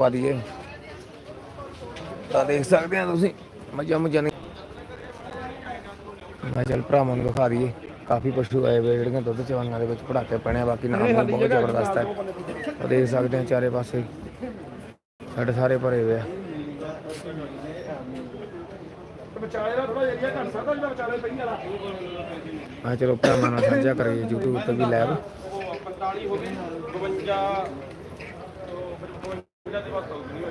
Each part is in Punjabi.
ਪਾ ਦਈਏ ਤਾਂ ਦੇਖ ਸਕਦੇ ਆ ਤੁਸੀਂ ਮੱਝਾਂ ਮੁੱਝਾਂ ਨੇ ਮੈਂ ਚੱਲ ਭਰਾਵਾਂ ਨੂੰ ਦਿਖਾ ਦਈਏ। ਕਾਫੀ ਪਸ਼ੂ ਆਏ ਹੋਏ ਜਿਹੜੀਆਂ ਦੁੱਧ ਚਵਾਈਆਂ ਦੇ ਵਿੱਚ ਪੜਾਕੇ ਪੈਣੇ ਬਾਕੀ ਨਾਮ ਬਹੁਤ ਜ਼ਬਰਦਸਤ ਹੈ ਉਹ ਦੇਖ ਸਕਦੇ ਆ ਚਾਰੇ ਪਾਸੇ। ਸਾਡੇ ਸਾਰੇ ਭਰੇ ਹੋਏ ਆ। ਵਿਚਾਲੇ ਦਾ ਥੋੜਾ ਏਰੀਆ ਘੱਟ ਸਕਦਾ ਜਿਹੜਾ ਵਿਚਾਲੇ ਪਈ ਵਾਲਾ ਆ ਚਲੋ ਭਰਾਵਾਂ ਨਾਲ ਸਾਂਝਾ ਕਰੀਏ, YouTube ਤੇ ਵੀ ਲਾਈਵ 45 ਹੋ ਗਏ 52 52 ਦੇ ਬਸ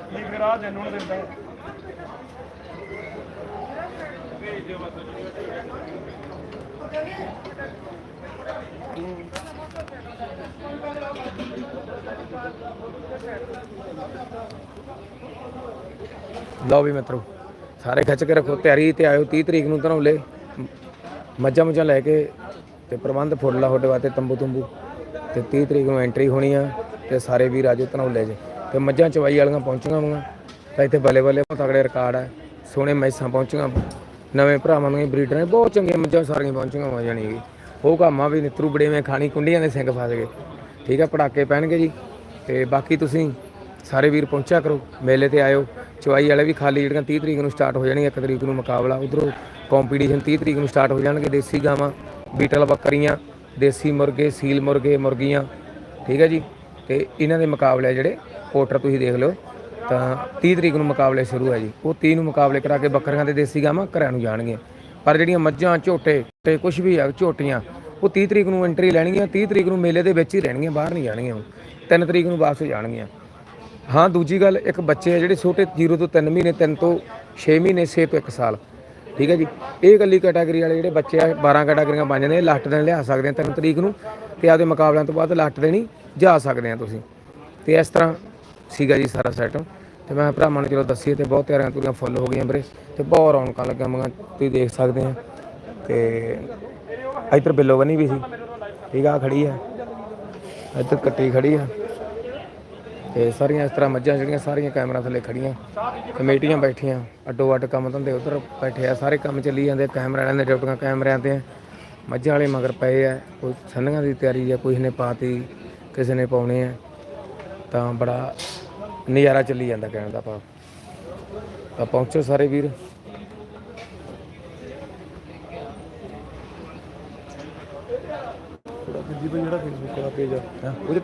ਕੀ ਫਿਰ ਆ ਜੈਨੂਨ ਦਿੰਦਾ ਲਓ ਵੀ ਮਿੱਤਰੋ ਸਾਰੇ ਖਿੱਚ ਕੇ ਰੱਖੋ ਤਿਆਰੀ ਤੇ ਆਇਓ 30 ਤਰੀਕ ਨੂੰ ਧਨੌਲੇ ਮੱਝਾਂ ਮੁੱਝਾਂ ਲੈ ਕੇ ਤੇ ਪ੍ਰਬੰਧ ਫੁੱਲ ਲਾ ਤੁਹਾਡੇ ਵਾਸਤੇ ਤੰਬੂ ਤੁੰਬੂ ਤੇ 30 ਤਰੀਕ ਨੂੰ ਐਂਟਰੀ ਹੋਣੀ ਆ ਤੇ ਸਾਰੇ ਵੀਰ ਆਜੋ ਧਨੌਲੇ 'ਚ ਤੇ ਮੱਝਾਂ ਚਵਾਈ ਵਾਲੀਆਂ ਪਹੁੰਚੀਆਂ ਵਾਂ। ਤਾਂ ਇੱਥੇ ਬੱਲੇ ਬੱਲੇ ਬਹੁਤ ਤਗੜੇ ਰਿਕਾਰਡ ਹੈ ਸੋਹਣੇ ਮੈਸਾਂ ਪਹੁੰਚੀਆਂ ਨਵੇਂ ਭਰਾਵਾਂ ਨੂੰ ਬਰੀਡਰਾਂ ਨੇ ਬਹੁਤ ਚੰਗੀਆਂ ਮੱਝਾਂ ਸਾਰੀਆਂ ਪਹੁੰਚੀਆਂ ਹੋ ਜਾਣੀ ਕਿ। ਉਹ ਕਾਮਾਂ ਵੀ ਨਿਤਰੂ ਬੜੇਵੇਂ ਖਾਣੀ ਕੁੰਡੀਆਂ ਦੇ ਸਿੰਘ ਫਸ ਗਏ। ਠੀਕ ਹੈ ਪੜਾਕੇ ਪੈਣਗੇ ਜੀ। ਤੇ ਬਾਕੀ ਤੁਸੀਂ ਸਾਰੇ ਵੀਰ ਪਹੁੰਚਿਆ ਕਰੋ। ਮੇਲੇ ਤੇ ਆਇਓ। ਚਵਾਈ ਵਾਲੇ ਵੀ ਖਾਲੀ ਜਿਹੜੀਆਂ 30 ਤਰੀਕ ਨੂੰ ਸਟਾਰਟ ਹੋ ਜਾਣਗੀਆਂ 1 ਤਰੀਕ ਨੂੰ ਮੁਕਾਬਲਾ। ਉਧਰੋਂ ਕੰਪੀਟੀਸ਼ਨ 30 ਤਰੀਕ ਨੂੰ ਸਟਾਰਟ ਹੋ ਜਾਣਗੇ ਦੇਸੀ ਗਾਵਾਂ, ਬੀਟਲ ਬੱਕਰੀਆਂ, ਦੇਸੀ ਮੁਰਗੇ, ਸੀਲ ਮੁਰਗੇ, ਮੁਰਗੀਆਂ। ਠੀਕ ਹੈ ਜੀ। ਤੇ ਇਹਨਾਂ ਦੇ ਮੁਕਾਬਲੇ ਜਿਹੜੇ ਪੋਟਰ ਤੁਸੀਂ ਦੇਖ ਲਓ, ਤਾਂ 30 ਤਰੀਕ ਨੂੰ ਮੁਕਾਬਲੇ ਸ਼ੁਰੂ ਹੈ ਜੀ। ਉਹ 30 ਨੂੰ ਮੁਕਾਬਲੇ ਕਰਾ ਕੇ ਬੱਕਰੀਆਂ ਤੇ ਦੇਸੀ ਗਾਵਾਂ ਘਰਾਂ ਨੂੰ ਜਾਣਗੀਆਂ। ਪਰ ਜਿਹੜੀਆਂ ਮੱਝਾਂ, ਝੋਟੇ ਤੇ ਕੁਝ ਵੀ ਆ, ਝੋਟੀਆਂ, ਉਹ 30 ਤਰੀਕ ਨੂੰ ਐਂਟਰੀ ਲੈਣਗੀਆਂ 30 ਤਰੀਕ ਨੂੰ ਮੇਲੇ ਦੇ ਵਿੱਚ ਹੀ ਰਹਿਣਗੀਆਂ, ਬਾਹਰ ਨਹੀਂ ਜਾਣਗੀਆਂ ਉਹ। 3 ਤਰੀਕ ਨੂੰ ਵਾਪਸ ਜਾਣਗੀਆਂ। ਹਾਂ, ਦੂਜੀ ਗੱਲ, ਇੱਕ ਬੱਚੇ ਆ ਜਿਹੜੇ ਛੋਟੇ 0 ਤੋਂ 3 ਮਹੀਨੇ 3 ਤੋਂ 6 ਮਹੀਨੇ 6 ਤੋਂ 1 ਸਾਲ। ਠੀਕ ਹੈ ਜੀ? ਇਹ ਇਕੱਲੀ ਕੈਟਾਗਰੀ ਵਾਲੇ ਜਿਹੜੇ ਬੱਚੇ ਆ 12 ਕੈਟਾਗਰੀਆਂ ਬਣ ਜਾਂਦੇ ਲਾਸਟ ਦਿਨ ਲਿਆ ਸਕਦੇ ਆ 3 ਤਰੀਕ ਨੂੰ ਤੇ ਆਪਦੇ ਮੁਕਾਬਲਿਆਂ ਤੋਂ ਬਾਅਦ ਲਾਸਟ ਦੇਣੀ। ਜਾ ਸਕਦੇ ਆ ਤੁਸੀਂ। ਤੇ ਇਸ ਤਰ੍ਹਾਂ ਸੀਗਾ ਜੀ ਸਾਰਾ ਸੈਟਮ ਤੇ ਮੈਂ ਭਰਾਵਾਂ ਨੂੰ ਚਲੋ ਦੱਸੀ ਤੇ ਬਹੁਤ ਤਿਆਰੀਆਂ ਤੁਰੀਆਂ ਫੁੱਲ ਹੋ ਗਈਆਂ ਵੀਰੇ। ਤੇ ਬਹੁਤ ਰੌਣਕਾਂ ਲੱਗੀਆਂ ਮਗਾ ਤੁਸੀਂ ਦੇਖ ਸਕਦੇ ਆ। ਤੇ ਇੱਧਰ ਬਿੱਲੋ ਬਣੀ ਵੀ ਸੀ। ਠੀਕ ਆ, ਖੜੀ ਆ। ਇੱਧਰ ਕੱਟੀ ਖੜੀ ਆ। ਤੇ ਸਾਰੀਆਂ ਇਸ ਤਰ੍ਹਾਂ ਮੱਝਾਂ ਜਿਹੜੀਆਂ ਸਾਰੀਆਂ ਕੈਮਰਾ ਥੱਲੇ ਖੜੀਆਂ। ਕਮੇਟੀਆਂ ਬੈਠੀਆਂ। ਅੱਡੋ ਅੱਡ ਕੰਮ ਧੰਦੇ ਉਧਰ ਬੈਠੇ ਆ। ਸਾਰੇ ਕੰਮ ਚੱਲੀ ਜਾਂਦੇ ਕੈਮਰਾ ਵਾਲਿਆਂ ਦੇ ਡਿਊਟੀਆਂ ਕੈਮਰਿਆਂ ਤੇ ਮੱਝਾਂ ਵਾਲੇ ਮਗਰ ਪਏ ਆ। ਕੋਈ ਸੰਧੀਆਂ ਦੀ ਤਿਆਰੀ ਆ, ਕੋਈ ਨੇ ਪਾਤੀ। ਕਿਸੇ ਨੇ ਪਾਉਣੇ ਆ ਤਾਂ ਬੜਾ ਨਜ਼ਾਰਾ ਚੱਲੀ ਜਾਂਦਾ ਕਹਿਣ ਦਾ ਭਾਵ। ਤਾਂ ਪਹੁੰਚੋ ਸਾਰੇ ਵੀਰ। ਜਿਹੜਾ ਫੇਸਬੁੱਕ ਵਾਲਾ ਪੇਜ ਆ ਉਹਦੇ